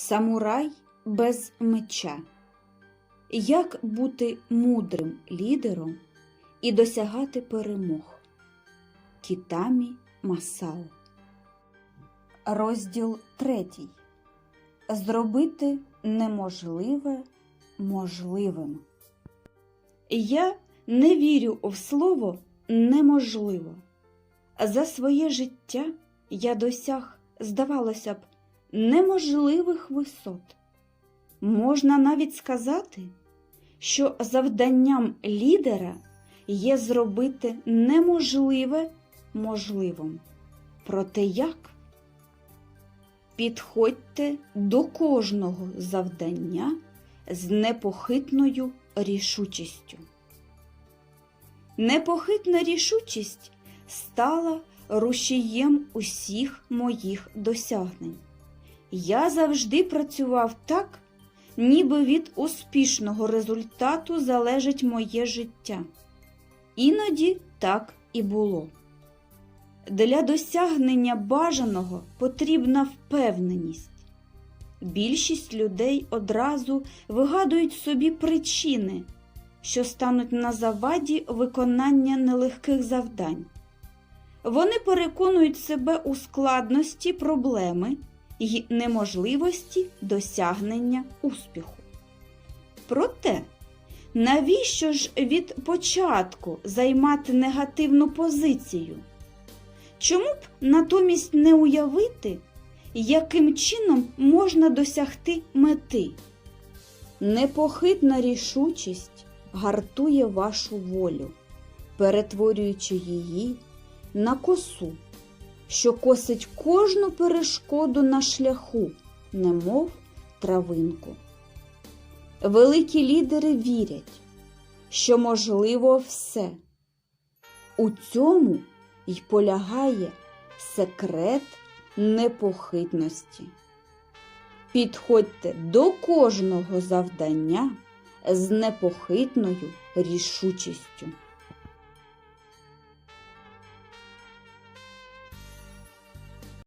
Самурай без меча. Як бути мудрим лідером і досягати перемог? Кітамі Масао. Розділ третій. Зробити неможливе можливим. Я не вірю в слово неможливо. За своє життя я досяг, здавалося б, неможливих висот. Можна навіть сказати, що завданням лідера є зробити неможливе можливим. Проте як? Підходьте до кожного завдання з непохитною рішучістю. Непохитна рішучість стала рушієм усіх моїх досягнень. Я завжди працював так, ніби від успішного результату залежить моє життя. Іноді так і було. Для досягнення бажаного потрібна впевненість. Більшість людей одразу вигадують собі причини, що стануть на заваді виконання нелегких завдань. Вони переконують себе у складності проблеми й неможливості досягнення успіху. Проте, навіщо ж від початку займати негативну позицію? Чому б натомість не уявити, яким чином можна досягти мети? Непохитна рішучість гартує вашу волю, перетворюючи її на косу, що косить кожну перешкоду на шляху, немов травинку. Великі лідери вірять, що можливо все. У цьому й полягає секрет непохитності. Підходьте до кожного завдання з непохитною рішучістю.